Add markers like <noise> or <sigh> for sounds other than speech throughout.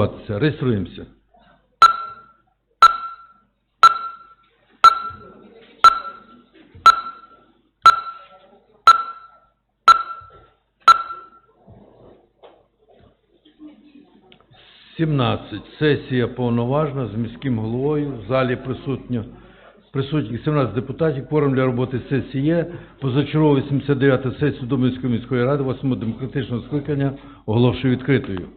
реєструватися. Реєструємося. Сімнадцять. Сесія повноважна з міським головою. В залі присутньо присутні 17 депутатів. Кворум для роботи сесії є. Позачергову 89 сесію Домівської міської ради 8 демократичного скликання оголошую відкритою.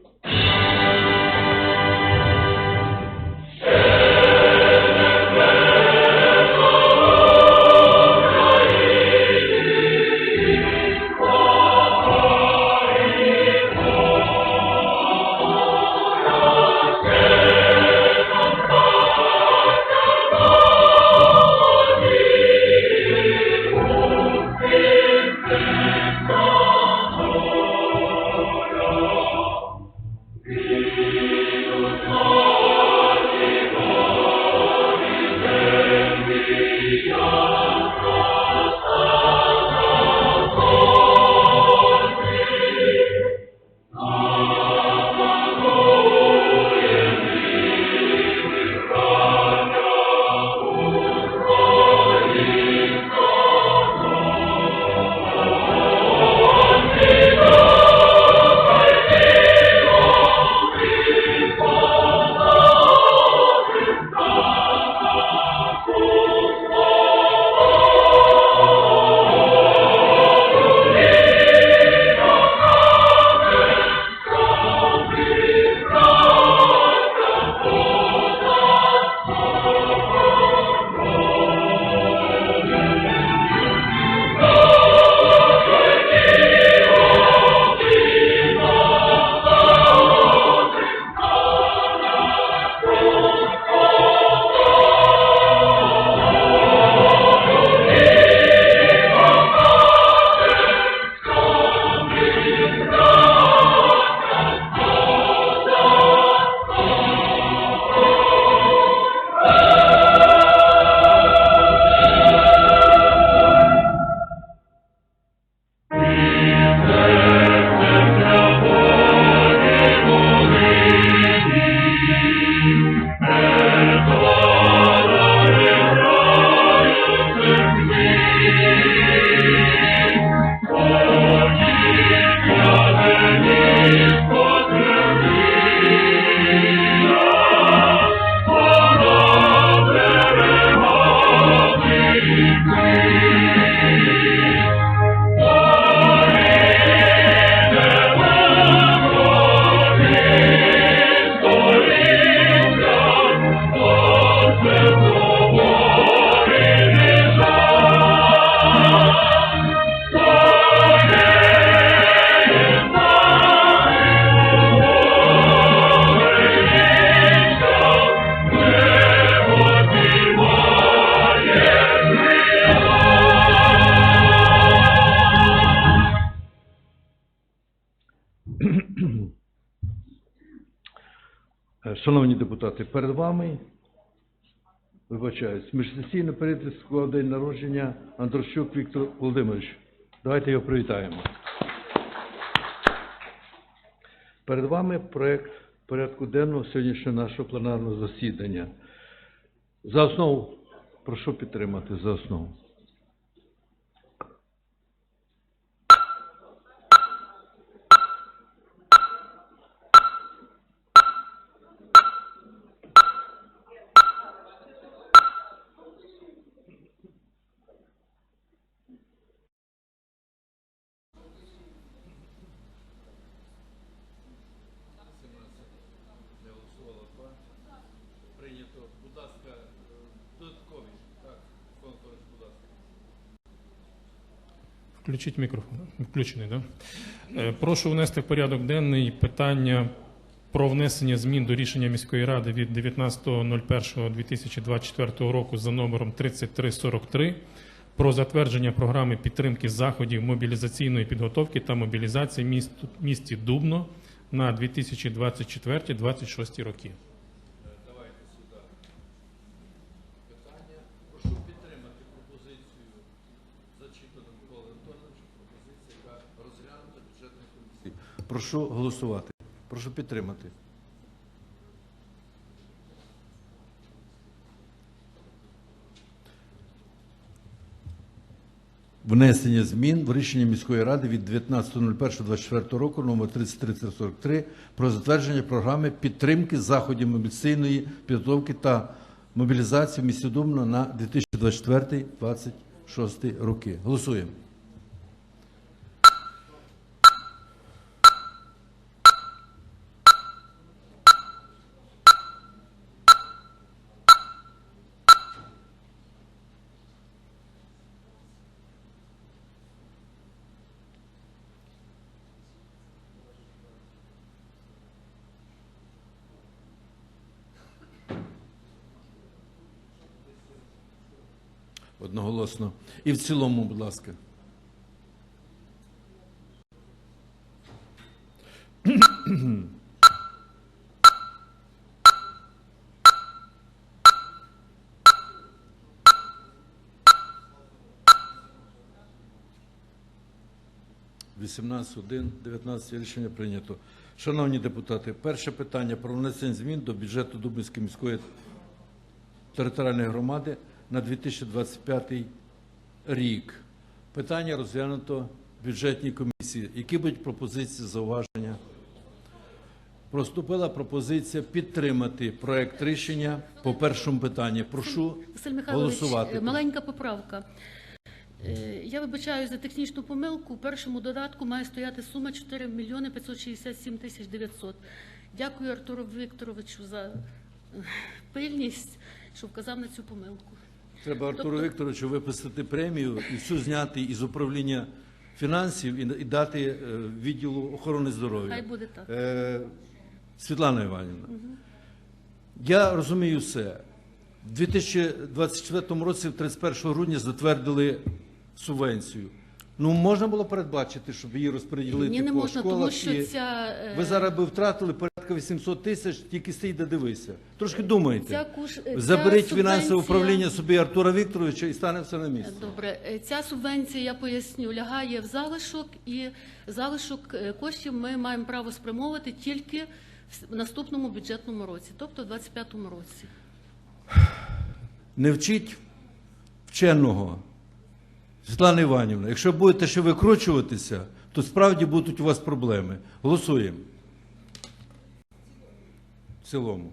Шановні депутати, перед вами, вибачаюсь, міжсесійний перед склав день народження Андрощук Віктор Володимирович. Давайте його привітаємо. Перед вами проект порядку денного сьогоднішнього нашого пленарного засідання. За основу, прошу підтримати за основу. Прийнято. Будь ласка, додаткові. Так, будь ласка. Включіть мікрофон. Включений. Да? Прошу внести в порядок денний питання про внесення змін до рішення міської ради від 19.01.2024 року за номером 3343 про затвердження програми підтримки заходів мобілізаційної підготовки та мобілізації міст, місті Дубно на 2024-2026 роки. Прошу голосувати. Прошу підтримати. Внесення змін в рішення міської ради від 19.01.24 року номер 3343 про затвердження програми підтримки заходів мобілізаційної підготовки та мобілізації місцедумно на 2024-2026 роки. Голосуємо. Одноголосно. І в цілому, будь ласка. Вісімнадцять, один, 19 рішення прийнято. Шановні депутати, перше питання про внесення змін до бюджету Дубинської міської територіальної громади на 2025 рік. Питання розглянуто в бюджетній комісії. Які будуть пропозиції, зауваження? Проступила пропозиція підтримати проект рішення по першому питанню. Прошу Василь Михайлович, голосувати. е, маленька поправка. Е, Я вибачаю за технічну помилку. У першому додатку має стояти сума 4 мільйони 567 тисяч 900. Дякую Артуру Вікторовичу за е, пильність, що вказав на цю помилку. Треба Артуру Вікторовичу виписати премію і всю зняти із управління фінансів і, і дати е, відділу охорони здоров'я. Хай буде так. Е, Світлана Іванівна, я розумію все. У 2024 році, 31 грудня, затвердили субвенцію. Ну, можна було передбачити, щоб її розподілити Ні, не по можна, школах. тому що і ця, е, Ви зараз би втратили порядка 800 тисяч, тільки стій да дивися. Трошки думайте. Ця куш- ця Заберіть фінансове субвенція- управління собі Артура Вікторовича і стане все на місце. Добре, Е, ця субвенція, я поясню, лягає в залишок, і залишок е, коштів ми маємо право спрямовувати тільки в наступному бюджетному році, тобто в 2025 році. Не вчіть вченого. Світлана Іванівна, якщо будете ще викручуватися, то справді будуть у вас проблеми. Голосуємо. В цілому.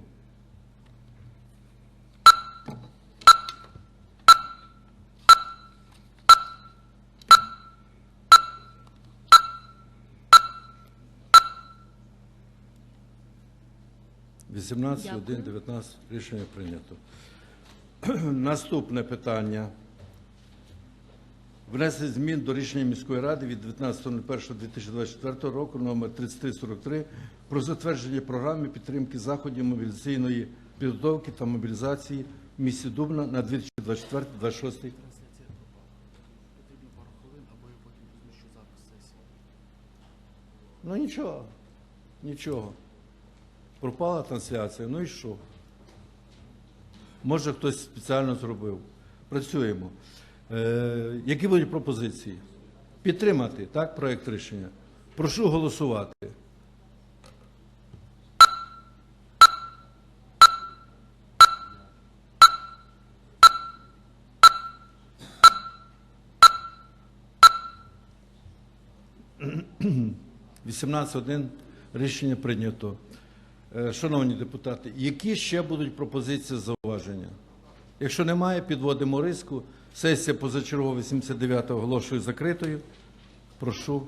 Вісімнадцять, один, 19. Рішення прийнято. <clears throat> Наступне питання. Внесення змін до рішення міської ради від 19.01.2024 року номер 3343 про затвердження програми підтримки заходів мобілізаційної підготовки та мобілізації в місті Дубна на 2024-2026 Ну нічого, нічого. Пропала трансляція, ну і що? Може, хтось спеціально зробив. Працюємо. Е, які будуть пропозиції? Підтримати так, проєкт рішення. Прошу голосувати. Один рішення прийнято. Е, Шановні депутати, які ще будуть пропозиції зауваження? Якщо немає, підводимо риску. Сесія позачергова 89 оголошую закритою. Прошу.